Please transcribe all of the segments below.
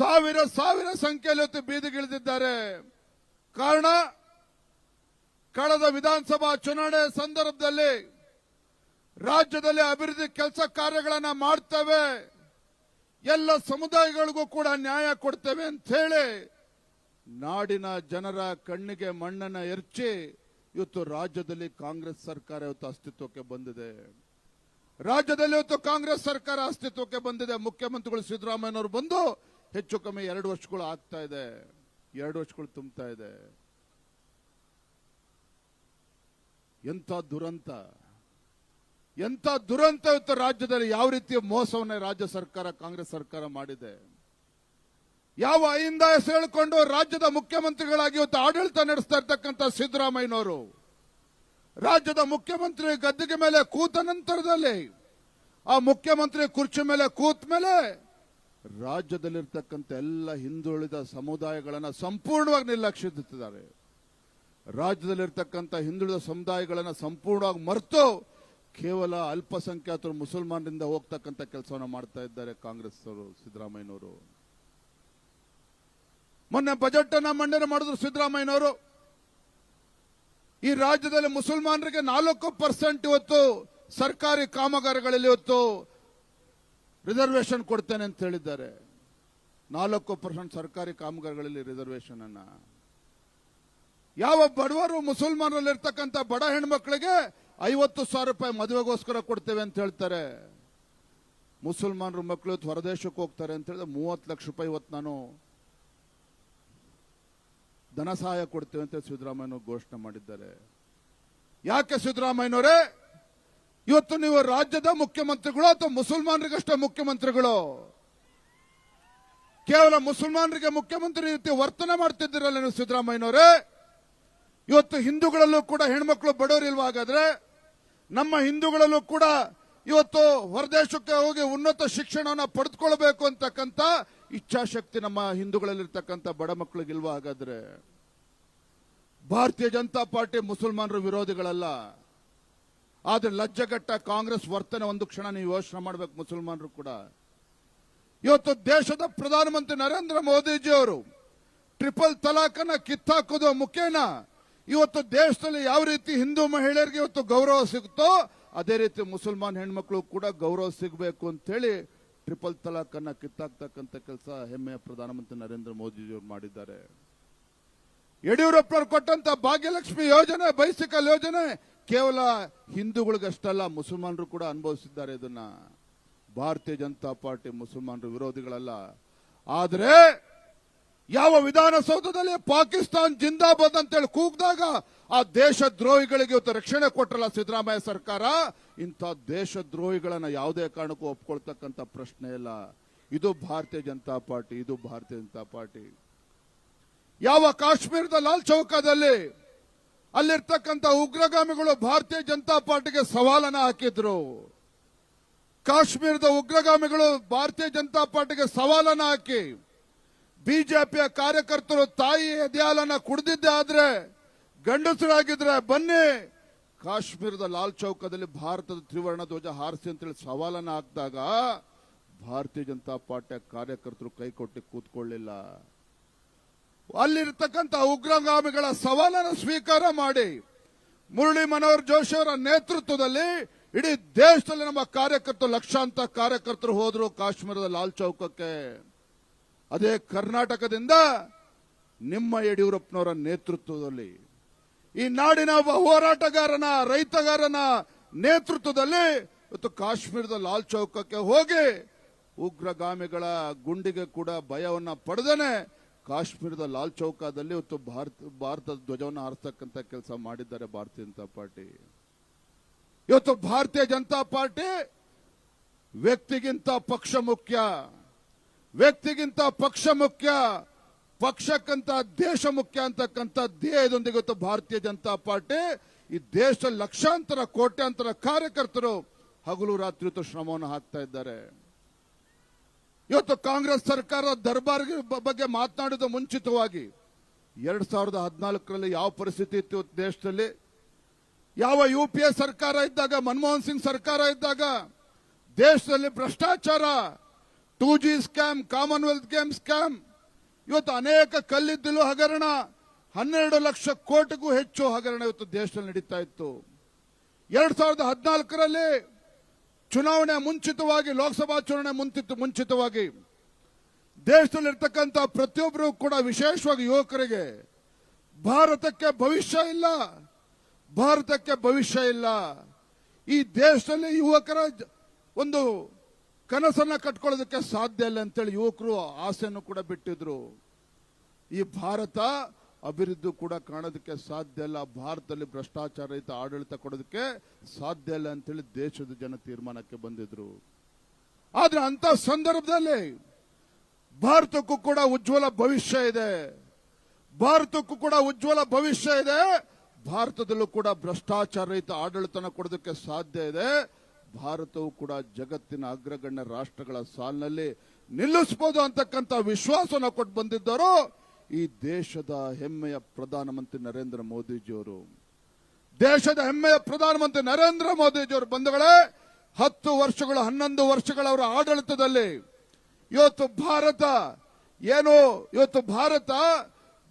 ಸಾವಿರ ಸಾವಿರ ಸಂಖ್ಯೆಯಲ್ಲಿ ಇವತ್ತು ಬೀದಿಗಿಳಿದಿದ್ದಾರೆ ಕಾರಣ, ಕಳೆದ ವಿಧಾನಸಭಾ ಚುನಾವಣೆ ಸಂದರ್ಭದಲ್ಲಿ ರಾಜ್ಯದಲ್ಲಿ ಅಭಿವೃದ್ಧಿ ಕೆಲಸ ಕಾರ್ಯಗಳನ್ನ ಮಾಡ್ತೇವೆ. ಎಲ್ಲ ಸಮುದಾಯಗಳಿಗೂ ಕೂಡ ನ್ಯಾಯ ಕೊಡ್ತೇವೆ ಅಂತ ಹೇಳಿ ನಾಡಿನ ಜನರ ಕಣ್ಣಿಗೆ ಮಣ್ಣನ್ನ ಎರಚಿ ಇವತ್ತು ರಾಜ್ಯದಲ್ಲಿ ಕಾಂಗ್ರೆಸ್ ಸರ್ಕಾರ ಇವತ್ತು ಅಸ್ತಿತ್ವಕ್ಕೆ ಬಂದಿದೆ. ರಾಜ್ಯದಲ್ಲಿ ಇವತ್ತು ಕಾಂಗ್ರೆಸ್ ಸರ್ಕಾರ ಅಸ್ತಿತ್ವಕ್ಕೆ ಬಂದಿದೆ. ಮುಖ್ಯಮಂತ್ರಿಗಳು ಸಿದ್ದರಾಮಯ್ಯನವರು ಬಂದು ಹೆಚ್ಚು ಕಮ್ಮಿ ಎರಡು ವರ್ಷಗಳು ಆಗ್ತಾ ಇದೆ. ಎರಡು ವರ್ಷಗಳು ತುಂಬ್ತಾ ಇದೆ. ಎಂಥ ದುರಂತ. ಎಂಥ ದುರಂತ ಇತ್ತು ರಾಜ್ಯದಲ್ಲಿ ಯಾವ ರೀತಿಯ ಮೋಸವನ್ನ ರಾಜ್ಯ ಸರ್ಕಾರ, ಕಾಂಗ್ರೆಸ್ ಸರ್ಕಾರ ಮಾಡಿದೆ. ಯಾವ ಅಹಿಂದ ಹೆಸರು ರಾಜ್ಯದ ಮುಖ್ಯಮಂತ್ರಿಗಳಾಗಿ ಇವತ್ತು ಆಡಳಿತ ನಡೆಸ್ತಾ ಇರ್ತಕ್ಕಂಥ ಸಿದ್ದರಾಮಯ್ಯನವರು. ರಾಜ್ಯದ ಮುಖ್ಯಮಂತ್ರಿ ಗದ್ದಿಗೆ ಮೇಲೆ ಕೂತ ನಂತರದಲ್ಲಿ, ಆ ಮುಖ್ಯಮಂತ್ರಿ ಕುರ್ಚಿ ಮೇಲೆ ಕೂತ ಮೇಲೆ ರಾಜ್ಯದಲ್ಲಿರ್ತಕ್ಕಂಥ ಎಲ್ಲ ಹಿಂದುಳಿದ ಸಮುದಾಯಗಳನ್ನು ಸಂಪೂರ್ಣವಾಗಿ ನಿರ್ಲಕ್ಷಿಸುತ್ತಿದ್ದಾರೆ. ರಾಜ್ಯದಲ್ಲಿರ್ತಕ್ಕಂಥ ಹಿಂದುಳಿದ ಸಮುದಾಯಗಳನ್ನು ಸಂಪೂರ್ಣವಾಗಿ ಮರೆತು ಕೇವಲ ಅಲ್ಪಸಂಖ್ಯಾತರು ಮುಸಲ್ಮಾನರಿಂದ ಹೋಗ್ತಕ್ಕಂಥ ಕೆಲಸವನ್ನು ಮಾಡ್ತಾ ಇದ್ದಾರೆ ಕಾಂಗ್ರೆಸ್ ಅವರು ಸಿದ್ದರಾಮಯ್ಯನವರು. ಮೊನ್ನೆ ಬಜೆಟ್ ಅನ್ನ ಮಂಡನೆ ಮಾಡಿದ್ರು ಸಿದ್ದರಾಮಯ್ಯನವರು. ಈ ರಾಜ್ಯದಲ್ಲಿ ಮುಸಲ್ಮಾನರಿಗೆ ನಾಲ್ಕು ಪರ್ಸೆಂಟ್ ಇವತ್ತು ಸರ್ಕಾರಿ ಕಾಮಗಾರಿಗಳಲ್ಲಿ ಇವತ್ತು ರಿಸರ್ವೇಶನ್ ಕೊಡ್ತೇನೆ ಅಂತ ಹೇಳಿದ್ದಾರೆ. ನಾಲ್ಕು ಪರ್ಸೆಂಟ್ ಸರ್ಕಾರಿ ಕಾಮಗಾರಿಗಳಲ್ಲಿ ರಿಸರ್ವೇಷನ್ ಅನ್ನ. ಯಾವ ಬಡವರು ಮುಸಲ್ಮಾನರಲ್ಲಿ ಇರ್ತಕ್ಕಂಥ ಬಡ ಹೆಣ್ಮಕ್ಳಿಗೆ ಐವತ್ತು ಸಾವಿರ ರೂಪಾಯಿ ಮದುವೆಗೋಸ್ಕರ ಕೊಡ್ತೇವೆ ಅಂತ ಹೇಳ್ತಾರೆ. ಮುಸಲ್ಮಾನರು ಮಕ್ಕಳು ಹೊರದೇಶಕ್ಕೆ ಹೋಗ್ತಾರೆ ಅಂತ ಹೇಳಿದ್ರೆ ಮೂವತ್ತು ಲಕ್ಷ ರೂಪಾಯಿ ಇವತ್ತು ನಾನು ಧನ ಸಹಾಯ ಕೊಡ್ತೇವೆ ಅಂತ ಸಿದ್ದರಾಮಯ್ಯ ಘೋಷಣೆ ಮಾಡಿದ್ದಾರೆ. ಯಾಕೆ ಸಿದ್ದರಾಮಯ್ಯನವರೇ? ಇವತ್ತು ನೀವು ರಾಜ್ಯದ ಮುಖ್ಯಮಂತ್ರಿಗಳು ಅಥವಾ ಮುಸಲ್ಮಾನರಿಗಷ್ಟೇ ಮುಖ್ಯಮಂತ್ರಿಗಳು? ಕೇವಲ ಮುಸಲ್ಮಾನರಿಗೆ ಮುಖ್ಯಮಂತ್ರಿ ರೀತಿ ವರ್ತನೆ ಮಾಡ್ತಿದ್ದೀರಲ್ಲ ನೀವು ಸಿದ್ದರಾಮಯ್ಯನವರೇ? ಇವತ್ತು ಹಿಂದೂಗಳಲ್ಲೂ ಕೂಡ ಹೆಣ್ಮಕ್ಳು ಬಡವರಿಲ್ವಾ ಹಾಗಾದ್ರೆ ನಮ್ಮ ಹಿಂದೂಗಳಲ್ಲೂ ಕೂಡ ಇವತ್ತು ಹೊರದೇಶಕ್ಕೆ ಹೋಗಿ ಉನ್ನತ ಶಿಕ್ಷಣವನ್ನು ಪಡೆದುಕೊಳ್ಬೇಕು ಅಂತಕ್ಕಂಥ ಇಚ್ಛಾಶಕ್ತಿ ನಮ್ಮ ಹಿಂದೂಗಳಲ್ಲಿರ್ತಕ್ಕಂಥ ಬಡ ಮಕ್ಕಳಿಗಿಲ್ವಾ ಹಾಗಾದ್ರೆ ಭಾರತೀಯ ಜನತಾ ಪಾರ್ಟಿ ಮುಸಲ್ಮಾನರ ವಿರೋಧಿಗಳಲ್ಲ. ಆದ್ರೆ ಲಜ್ಜಗಟ್ಟ ಕಾಂಗ್ರೆಸ್ ವರ್ತನೆ ಒಂದು ಕ್ಷಣ ನೀವು ಯೋಚನೆ ಮಾಡಬೇಕು ಮುಸಲ್ಮಾನರು ಕೂಡ. ಇವತ್ತು ದೇಶದ ಪ್ರಧಾನಮಂತ್ರಿ ನರೇಂದ್ರ ಮೋದಿಜಿ ಅವರು ಟ್ರಿಪಲ್ ತಲಾಖನ್ನ ಕಿತ್ತಾಕೋದು ಮುಖೇನ. ಇವತ್ತು ದೇಶದಲ್ಲಿ ಯಾವ ರೀತಿ ಹಿಂದೂ ಮಹಿಳೆಯರಿಗೆ ಇವತ್ತು ಗೌರವ ಸಿಗುತ್ತೋ, ಅದೇ ರೀತಿ ಮುಸಲ್ಮಾನ್ ಹೆಣ್ಮಕ್ಳು ಕೂಡ ಗೌರವ ಸಿಗಬೇಕು ಅಂತ ಹೇಳಿ ಟ್ರಿಪಲ್ ತಲಾಖ್ ಅನ್ನ ಕಿತ್ತಾಕ್ತಕ್ಕಂಥ ಕೆಲಸ ಹೆಮ್ಮೆಯ ಪ್ರಧಾನಮಂತ್ರಿ ನರೇಂದ್ರ ಮೋದಿಜಿ ಅವರು ಮಾಡಿದ್ದಾರೆ. ಯಡಿಯೂರಪ್ಪನವರು ಕೊಟ್ಟಂತ ಭಾಗ್ಯಲಕ್ಷ್ಮಿ ಯೋಜನೆ, ಬೈಸಿಕಲ್ ಯೋಜನೆ ಕೇವಲ ಹಿಂದೂಗಳಿಗಷ್ಟಲ್ಲ, ಮುಸಲ್ಮಾನರು ಕೂಡ ಅನುಭವಿಸಿದ್ದಾರೆ ಇದನ್ನ. ಭಾರತೀಯ ಜನತಾ ಪಾರ್ಟಿ ಮುಸಲ್ಮಾನರು ವಿರೋಧಿಗಳಲ್ಲ. ಆದರೆ ಯಾವ ವಿಧಾನಸೌಧದಲ್ಲಿ ಪಾಕಿಸ್ತಾನ್ ಜಿಂದಾಬಾದ್ ಅಂತೇಳಿ ಕೂಗಿದಾಗ ಆ ದೇಶ ದ್ರೋಹಿಗಳಿಗೆ ಇವತ್ತು ರಕ್ಷಣೆ ಕೊಟ್ಟರಲ್ಲ ಸಿದ್ದರಾಮಯ್ಯ ಸರ್ಕಾರ? ಇಂಥ ದೇಶ ದ್ರೋಹಿಗಳನ್ನ ಯಾವುದೇ ಕಾರಣಕ್ಕೂ ಒಪ್ಕೊಳ್ತಕ್ಕಂಥ ಪ್ರಶ್ನೆ ಇಲ್ಲ. ಇದು ಭಾರತೀಯ ಜನತಾ ಪಾರ್ಟಿ, ಇದು ಭಾರತೀಯ ಜನತಾ ಪಾರ್ಟಿ. ಯಾವ ಕಾಶ್ಮೀರದ ಲಾಲ್ ಚೌಕದಲ್ಲಿ ಅಲ್ಲಿರ್ತಕ್ಕಂಥ ಉಗ್ರಗಾಮಿಗಳು ಭಾರತೀಯ ಜನತಾ ಪಾರ್ಟಿಗೆ ಸವಾಲನ್ನ ಹಾಕಿದ್ರು. ಕಾಶ್ಮೀರದ ಉಗ್ರಗಾಮಿಗಳು ಭಾರತೀಯ ಜನತಾ ಪಾರ್ಟಿಗೆ ಸವಾಲನ್ನ ಹಾಕಿ, ಬಿಜೆಪಿಯ ಕಾರ್ಯಕರ್ತರು ತಾಯಿ ಎದೆಯಾಲನ್ನ ಕುಡಿದಿದ್ದೆ ಆದ್ರೆ ಗಂಡಸರಾಗಿದ್ರೆ ಬನ್ನಿ, ಕಾಶ್ಮೀರದ ಲಾಲ್ ಚೌಕದಲ್ಲಿ ಭಾರತದ ತ್ರಿವರ್ಣ ಧ್ವಜ ಹಾರಿಸಿ ಅಂತೇಳಿ ಸವಾಲನ್ನ ಹಾಕಿದಾಗ ಭಾರತೀಯ ಜನತಾ ಪಾರ್ಟಿಯ ಕಾರ್ಯಕರ್ತರು ಕೈ ಕೊಟ್ಟಿ ಕೂತ್ಕೊಳ್ಳಿಲ್ಲ. ಅಲ್ಲಿರ್ತಕ್ಕಂಥ ಉಗ್ರಗಾಮಿಗಳ ಸವಾಲನ್ನು ಸ್ವೀಕಾರ ಮಾಡಿ ಮುರಳಿ ಮನೋಹರ್ ಜೋಶಿ ಅವರ ನೇತೃತ್ವದಲ್ಲಿ ಇಡೀ ದೇಶದಲ್ಲಿ ನಮ್ಮ ಕಾರ್ಯಕರ್ತರು, ಲಕ್ಷಾಂತರ ಕಾರ್ಯಕರ್ತರು ಹೋದ್ರು ಕಾಶ್ಮೀರದ ಲಾಲ್ ಚೌಕಕ್ಕೆ. ಅದೇ ಕರ್ನಾಟಕದಿಂದ ನಿಮ್ಮ ಯಡಿಯೂರಪ್ಪನವರ ನೇತೃತ್ವದಲ್ಲಿ. ಈ ನಾಡಿನ ಹೋರಾಟಗಾರನ, ರೈತಗಾರನ ನೇತೃತ್ವದಲ್ಲಿ ಇವತ್ತು ಕಾಶ್ಮೀರದ ಲಾಲ್ ಚೌಕಕ್ಕೆ ಹೋಗಿ ಉಗ್ರಗಾಮಿಗಳ ಗುಂಡಿಗೆ ಕೂಡ ಭಯವನ್ನ ಪಡೆದೇನೆ. ಕಾಶ್ಮೀರದ ಲಾಲ್ ಚೌಕದಲ್ಲಿ ಇವತ್ತು ಭಾರತ, ಭಾರತದ ಧ್ವಜವನ್ನು ಹಾರಿಸ್ತಕ್ಕಂಥ ಕೆಲಸ ಮಾಡಿದ್ದಾರೆ ಭಾರತೀಯ ಜನತಾ ಪಾರ್ಟಿ. ಇವತ್ತು ಭಾರತೀಯ ಜನತಾ ಪಾರ್ಟಿ ವ್ಯಕ್ತಿಗಿಂತ ಪಕ್ಷ ಮುಖ್ಯ. ವ್ಯಕ್ತಿಗಿಂತ ಪಕ್ಷ ಮುಖ್ಯ, ಪಕ್ಷಕ್ಕಂತ ದೇಶ ಮುಖ್ಯ ಅಂತಕ್ಕಂಥ ಧ್ಯೇಯದೊಂದಿಗೆ ಇವತ್ತು ಭಾರತೀಯ ಜನತಾ ಪಾರ್ಟಿ, ಈ ದೇಶದ ಲಕ್ಷಾಂತರ, ಕೋಟ್ಯಾಂತರ ಕಾರ್ಯಕರ್ತರು ಹಗಲು ರಾತ್ರಿ ಶ್ರಮವನ್ನು ಹಾಕ್ತಾ ಇದ್ದಾರೆ. ಇವತ್ತು ಕಾಂಗ್ರೆಸ್ ಸರ್ಕಾರ ದರ್ಬಾರ್ ಬಗ್ಗೆ ಮಾತನಾಡಿದ ಮುಂಚಿತವಾಗಿ ಎರಡ್ ಸಾವಿರದ ಹದಿನಾಲ್ಕರಲ್ಲಿ ಯಾವ ಪರಿಸ್ಥಿತಿ ಇತ್ತು ದೇಶದಲ್ಲಿ? ಯಾವ ಯು ಪಿ ಎ ಸರ್ಕಾರ ಇದ್ದಾಗ, ಮನಮೋಹನ್ ಸಿಂಗ್ ಸರ್ಕಾರ ಇದ್ದಾಗ ದೇಶದಲ್ಲಿ ಭ್ರಷ್ಟಾಚಾರ two G scam, commonwealth game scam, ಇವತ್ತು ಅನೇಕ ಕಲ್ಲಿದ್ದಲು ಹಗರಣ, ಹನ್ನೆರಡು ಲಕ್ಷ ಕೋಟಿಗೂ ಹೆಚ್ಚು ಹಗರಣ ಇವತ್ತು ದೇಶದಲ್ಲಿ ನಡೀತಾ ಇತ್ತು. ಎರಡ್ ಸಾವಿರದ ಹದಿನಾಲ್ಕರಲ್ಲಿ ಚುನಾವಣೆ ಮುಂಚಿತವಾಗಿ, ಲೋಕಸಭಾ ಚುನಾವಣೆ ಮುಂಚಿತ, ಮುಂಚಿತವಾಗಿ ದೇಶದಲ್ಲಿರ್ತಕ್ಕಂಥ ಪ್ರತಿಯೊಬ್ಬರು ಕೂಡ, ವಿಶೇಷವಾಗಿ ಯುವಕರಿಗೆ, ಭಾರತಕ್ಕೆ ಭವಿಷ್ಯ ಇಲ್ಲ. ಭಾರತಕ್ಕೆ ಭವಿಷ್ಯ ಇಲ್ಲ. ಈ ದೇಶದಲ್ಲಿ ಯುವಕರ ಒಂದು ಕನಸನ್ನ ಕಟ್ಕೊಳ್ಳೋದಕ್ಕೆ ಸಾಧ್ಯ ಇಲ್ಲ ಅಂತೇಳಿ ಯುವಕರು ಆಸೆಯನ್ನು ಕೂಡ ಬಿಟ್ಟಿದ್ರು. ಈ ಭಾರತ ಅಭಿವೃದ್ಧಿ ಕೂಡ ಕಾಣೋದಕ್ಕೆ ಸಾಧ್ಯ ಇಲ್ಲ. ಭಾರತದಲ್ಲಿ ಭ್ರಷ್ಟಾಚಾರ ರಹಿತ ಆಡಳಿತ ಕೊಡೋದಕ್ಕೆ ಸಾಧ್ಯ ಇಲ್ಲ ಅಂತೇಳಿ ದೇಶದ ಜನ ತೀರ್ಮಾನಕ್ಕೆ ಬಂದಿದ್ರು. ಆದ್ರೆ ಅಂತ ಸಂದರ್ಭದಲ್ಲಿ ಭಾರತಕ್ಕೂ ಕೂಡ ಉಜ್ವಲ ಭವಿಷ್ಯ ಇದೆ. ಭಾರತಕ್ಕೂ ಕೂಡ ಉಜ್ವಲ ಭವಿಷ್ಯ ಇದೆ. ಭಾರತದಲ್ಲೂ ಕೂಡ ಭ್ರಷ್ಟಾಚಾರ ರಹಿತ ಆಡಳಿತನ ಕೊಡೋದಕ್ಕೆ ಸಾಧ್ಯ ಇದೆ. ಭಾರತವು ಕೂಡ ಜಗತ್ತಿನ ಅಗ್ರಗಣ್ಯ ರಾಷ್ಟ್ರಗಳ ಸಾಲಿನಲ್ಲಿ ನಿಲ್ಲಿಸಬಹುದು ಅಂತಕ್ಕಂಥ ವಿಶ್ವಾಸನ ಕೊಟ್ಟು ಬಂದಿದ್ದರು ಈ ದೇಶದ ಹೆಮ್ಮೆಯ ಪ್ರಧಾನಮಂತ್ರಿ ನರೇಂದ್ರ ಮೋದಿಜಿಯವರು. ದೇಶದ ಹೆಮ್ಮೆಯ ಪ್ರಧಾನಮಂತ್ರಿ ನರೇಂದ್ರ ಮೋದಿಜಿಯವರು ಬಂಧುಗಳೇ, ಹತ್ತು ವರ್ಷಗಳು, ಹನ್ನೊಂದು ವರ್ಷಗಳ ಅವರ ಆಡಳಿತದಲ್ಲಿ ಇವತ್ತು ಭಾರತ ಏನು, ಇವತ್ತು ಭಾರತ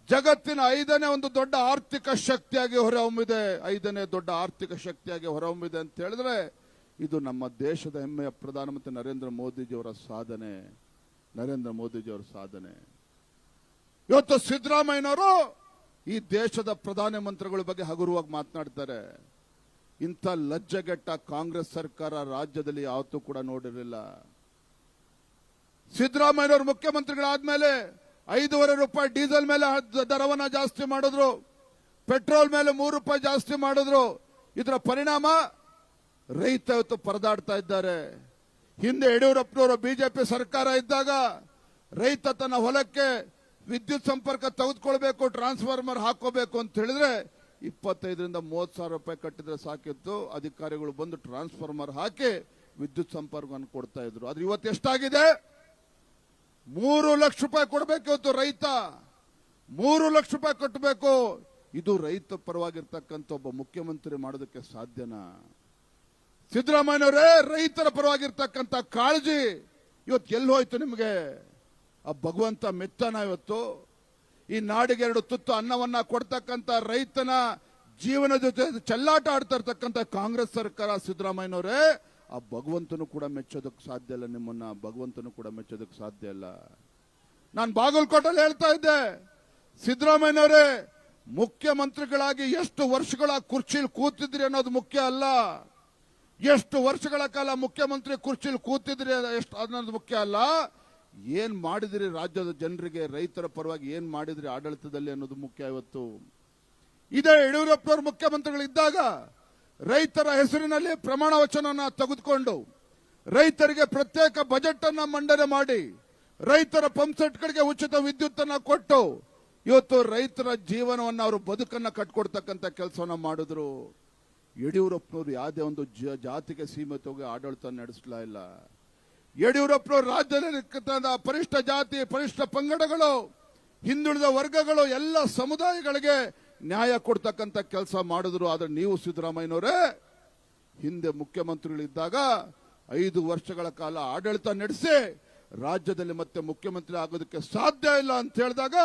ಜಗತ್ತಿನ ಐದನೇ ಒಂದು ದೊಡ್ಡ ಆರ್ಥಿಕ ಶಕ್ತಿಯಾಗಿ ಹೊರಹೊಮ್ಮಿದೆ. ಐದನೇ ದೊಡ್ಡ ಆರ್ಥಿಕ ಶಕ್ತಿಯಾಗಿ ಹೊರಹೊಮ್ಮಿದೆ ಅಂತ ಹೇಳಿದ್ರೆ ಇದು ನಮ್ಮ ದೇಶದ ಹೆಮ್ಮೆಯ ಪ್ರಧಾನಮಂತ್ರಿ ನರೇಂದ್ರ ಮೋದಿಜಿಯವರ ಸಾಧನೆ. ನರೇಂದ್ರ ಮೋದಿಜಿಯವರ ಸಾಧನೆ. ಇವತ್ತು ಸಿದ್ದರಾಮಯ್ಯನವರು ಈ ದೇಶದ ಪ್ರಧಾನಮಂತ್ರಿಗಳ ಬಗ್ಗೆ ಹಗುರವಾಗಿ ಮಾತನಾಡ್ತಾರೆ. ಇಂಥ ಲಜ್ಜೆಗೆಟ್ಟ ಕಾಂಗ್ರೆಸ್ ಸರ್ಕಾರ ರಾಜ್ಯದಲ್ಲಿ ಯಾವತ್ತೂ ಕೂಡ ನೋಡಿರಲಿಲ್ಲ. ಸಿದ್ದರಾಮಯ್ಯನವರು ಮುಖ್ಯಮಂತ್ರಿಗಳಾದ್ಮೇಲೆ ಐದೂವರೆ ರೂಪಾಯಿ ಡೀಸೆಲ್ ಮೇಲೆ ದರವನ್ನ ಜಾಸ್ತಿ ಮಾಡಿದ್ರು. ಪೆಟ್ರೋಲ್ ಮೇಲೆ ಮೂರು ರೂಪಾಯಿ ಜಾಸ್ತಿ ಮಾಡಿದ್ರು. ಇದರ ಪರಿಣಾಮ ರೈತ ಇವತ್ತು ಪರದಾಡ್ತಾ ಇದ್ದಾರೆ. ಹಿಂದೆ ಯಡಿಯೂರಪ್ಪನವರು ಬಿಜೆಪಿ ಸರ್ಕಾರ ಇದ್ದಾಗ ರೈತ ತನ್ನ ಹೊಲಕ್ಕೆ ವಿದ್ಯುತ್ ಸಂಪರ್ಕ ತೆಗೆದುಕೊಳ್ಬೇಕು ಟ್ರಾನ್ಸ್ಫಾರ್ಮರ್ ಹಾಕೋಬೇಕು ಅಂತ ಹೇಳಿದ್ರೆ ಇಪ್ಪತ್ತೈದರಿಂದ ಮೂವತ್ತು ಸಾವಿರ ರೂಪಾಯಿ ಕಟ್ಟಿದ್ರೆ ಸಾಕಿತ್ತು. ಅಧಿಕಾರಿಗಳು ಬಂದು ಟ್ರಾನ್ಸ್ಫಾರ್ಮರ್ ಹಾಕಿ ವಿದ್ಯುತ್ ಸಂಪರ್ಕವನ್ನು ಕೊಡ್ತಾ ಇದ್ರು. ಆದ್ರೆ ಇವತ್ತು ಎಷ್ಟಾಗಿದೆ? ಮೂರು ಲಕ್ಷ ರೂಪಾಯಿ ಕೊಡಬೇಕು ಇವತ್ತು ರೈತ. ಮೂರು ಲಕ್ಷ ರೂಪಾಯಿ ಕಟ್ಟಬೇಕು. ಇದು ರೈತ ಪರವಾಗಿರ್ತಕ್ಕಂಥ ಒಬ್ಬ ಮುಖ್ಯಮಂತ್ರಿ ಮಾಡೋದಕ್ಕೆ ಸಾಧ್ಯನಾ? ಸಿದ್ದರಾಮಯ್ಯನವರೇ, ರೈತರ ಪರವಾಗಿರ್ತಕ್ಕಂಥ ಕಾಳಜಿ ಇವತ್ತು ಎಲ್ಲಿ ಹೋಯ್ತು ನಿಮಗೆ? ಆ ಭಗವಂತ ಮೆತ್ತನ ಇವತ್ತು. ಈ ನಾಡಿಗೆ ಎರಡು ತುತ್ತು ಅನ್ನವನ್ನ ಕೊಡ್ತಕ್ಕಂಥ ರೈತನ ಜೀವನ ಜೊತೆ ಚೆಲ್ಲಾಟ ಆಡ್ತಾ ಇರ್ತಕ್ಕಂಥ ಕಾಂಗ್ರೆಸ್ ಸರ್ಕಾರ ಸಿದ್ದರಾಮಯ್ಯನವರೇ, ಆ ಭಗವಂತನು ಕೂಡ ಮೆಚ್ಚೋದಕ್ಕೆ ಸಾಧ್ಯ ಇಲ್ಲ ನಿಮ್ಮನ್ನ, ಭಗವಂತನು ಕೂಡ ಮೆಚ್ಚೋದಕ್ಕೆ ಸಾಧ್ಯ ಇಲ್ಲ. ನಾನು ಬಾಗಲಕೋಟಲ್ಲಿ ಹೇಳ್ತಾ ಇದ್ದೆ, ಸಿದ್ದರಾಮಯ್ಯನವರೇ, ಮುಖ್ಯಮಂತ್ರಿಗಳಾಗಿ ಎಷ್ಟು ವರ್ಷಗಳ ಕುರ್ಚಿಲಿ ಕೂತಿದ್ರಿ ಅನ್ನೋದು ಮುಖ್ಯ ಅಲ್ಲ. ಎಷ್ಟು ವರ್ಷಗಳ ಕಾಲ ಮುಖ್ಯಮಂತ್ರಿ ಕುರ್ಚಿಲಿ ಕೂತಿದ್ರಿ ಎಷ್ಟು ಅನ್ನೋದು ಮುಖ್ಯ ಅಲ್ಲ. ಏನ್ ಮಾಡಿದ್ರಿ ರಾಜ್ಯದ ಜನರಿಗೆ, ರೈತರ ಪರವಾಗಿ ಏನ್ ಮಾಡಿದ್ರಿ ಆಡಳಿತದಲ್ಲಿ ಅನ್ನೋದು ಮುಖ್ಯ ಇವತ್ತು. ಇದೇ ಯಡಿಯೂರಪ್ಪನವರು ಮುಖ್ಯಮಂತ್ರಿಗಳಿದ್ದಾಗ ರೈತರ ಹೆಸರಿನಲ್ಲಿ ಪ್ರಮಾಣ ವಚನ ತೆಗೆದುಕೊಂಡು ರೈತರಿಗೆ ಪ್ರತ್ಯೇಕ ಬಜೆಟ್ ಅನ್ನ ಮಂಡನೆ ಮಾಡಿ ರೈತರ ಪಂಪ್ಸೆಟ್ಗಳಿಗೆ ಉಚಿತ ವಿದ್ಯುತ್ ಅನ್ನ ಕೊಟ್ಟು ಇವತ್ತು ರೈತರ ಜೀವನವನ್ನ ಅವರು ಬದುಕನ್ನ ಕಟ್ಕೊಡ್ತಕ್ಕಂಥ ಕೆಲಸವನ್ನ ಮಾಡಿದ್ರು. ಯಡಿಯೂರಪ್ಪನವರು ಯಾವುದೇ ಒಂದು ಜಾತಿಗೆ ಸೀಮಿತವಾಗಿ ಆಡಳಿತ ನಡೆಸಲಾ ಯಡಿಯೂರಪ್ಪನವರು ರಾಜ್ಯದಲ್ಲಿ ಪರಿಷ್ಠ ಜಾತಿ, ಪರಿಷ್ಠ ಪಂಗಡಗಳು, ಹಿಂದುಳಿದ ವರ್ಗಗಳು, ಎಲ್ಲ ಸಮುದಾಯಗಳಿಗೆ ನ್ಯಾಯ ಕೊಡ್ತಕ್ಕಂಥ ಕೆಲಸ ಮಾಡಿದ್ರು. ಆದ್ರೆ ನೀವು ಸಿದ್ದರಾಮಯ್ಯನವರೇ, ಹಿಂದೆ ಮುಖ್ಯಮಂತ್ರಿಗಳಿದ್ದಾಗ ಐದು ವರ್ಷಗಳ ಕಾಲ ಆಡಳಿತ ನಡೆಸಿ ರಾಜ್ಯದಲ್ಲಿ ಮತ್ತೆ ಮುಖ್ಯಮಂತ್ರಿ ಆಗೋದಕ್ಕೆ ಸಾಧ್ಯ ಇಲ್ಲ ಅಂತ ಹೇಳಿದಾಗ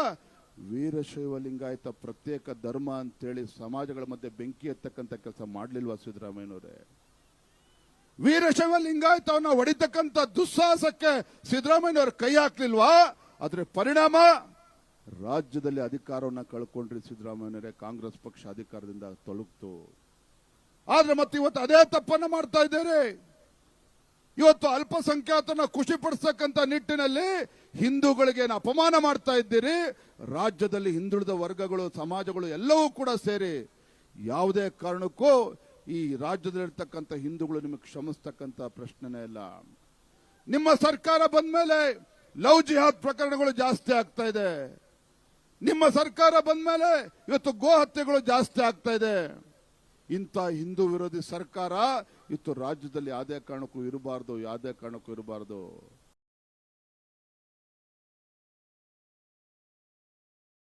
ವೀರಶೈವ ಲಿಂಗಾಯತ ಪ್ರತ್ಯೇಕ ಧರ್ಮ ಅಂತೇಳಿ ಸಮಾಜಗಳ ಮಧ್ಯೆ ಬೆಂಕಿ ಎತ್ತಕ್ಕಂಥ ಕೆಲಸ ಮಾಡ್ಲಿಲ್ವಾ ಸಿದ್ದರಾಮಯ್ಯನವರೇ? ವೀರಶೈವ ಲಿಂಗಾಯತವನ್ನ ಹೊಡಿತಕ್ಕಂಥ ದುಸ್ಸಾಹಸಕ್ಕೆ ಸಿದ್ದರಾಮಯ್ಯನವರು ಕೈ ಹಾಕ್ಲಿಲ್ವಾ? ಅದ್ರ ಪರಿಣಾಮ, ರಾಜ್ಯದಲ್ಲಿ ಅಧಿಕಾರವನ್ನ ಕಳ್ಕೊಂಡ್ರಿ ಸಿದ್ದರಾಮಯ್ಯನವರೇ, ಕಾಂಗ್ರೆಸ್ ಪಕ್ಷ ಅಧಿಕಾರದಿಂದ ತೊಲಗ್ತು ಆದ್ರೆ ಮತ್ತೆ ಇವತ್ತು ಅದೇ ತಪ್ಪನ್ನ ಮಾಡ್ತಾ ಇದ್ದಾರೆ. ಇವತ್ತು ಅಲ್ಪಸಂಖ್ಯಾತನ ಖುಷಿ ಪಡಿಸ್ತಕ್ಕಂಥ ನಿಟ್ಟಿನಲ್ಲಿ ಹಿಂದೂಗಳಿಗೆ ಅಪಮಾನ ಮಾಡ್ತಾ ಇದ್ದೀರಿ? ರಾಜ್ಯದಲ್ಲಿ ಹಿಂದುಳಿದ ವರ್ಗಗಳು, ಸಮಾಜಗಳು ಎಲ್ಲವೂ ಕೂಡ ಸೇರಿ ಯಾವುದೇ ಕಾರಣಕ್ಕೂ ಈ ರಾಜ್ಯದಲ್ಲಿರ್ತಕ್ಕಂಥ ಹಿಂದೂಗಳು ನಿಮಗೆ ಕ್ಷಮಿಸ್ತಕ್ಕಂಥ ಪ್ರಶ್ನೆನೇ ಇಲ್ಲ. ನಿಮ್ಮ ಸರ್ಕಾರ ಬಂದ ಮೇಲೆ ಲವ್ ಜಿಹಾದ್ ಪ್ರಕರಣಗಳು ಜಾಸ್ತಿ ಆಗ್ತಾ ಇದೆ. ನಿಮ್ಮ ಸರ್ಕಾರ ಬಂದ ಮೇಲೆ ಇವತ್ತು ಗೋ ಹತ್ಯೆಗಳು ಜಾಸ್ತಿ ಆಗ್ತಾ ಇದೆ. ಇಂಥ ಹಿಂದೂ ವಿರೋಧಿ ಸರ್ಕಾರ ಇವತ್ತು ರಾಜ್ಯದಲ್ಲಿ ಯಾವುದೇ ಕಾರಣಕ್ಕೂ ಇರಬಾರ್ದು, ಯಾವುದೇ ಕಾರಣಕ್ಕೂ ಇರಬಾರ್ದು.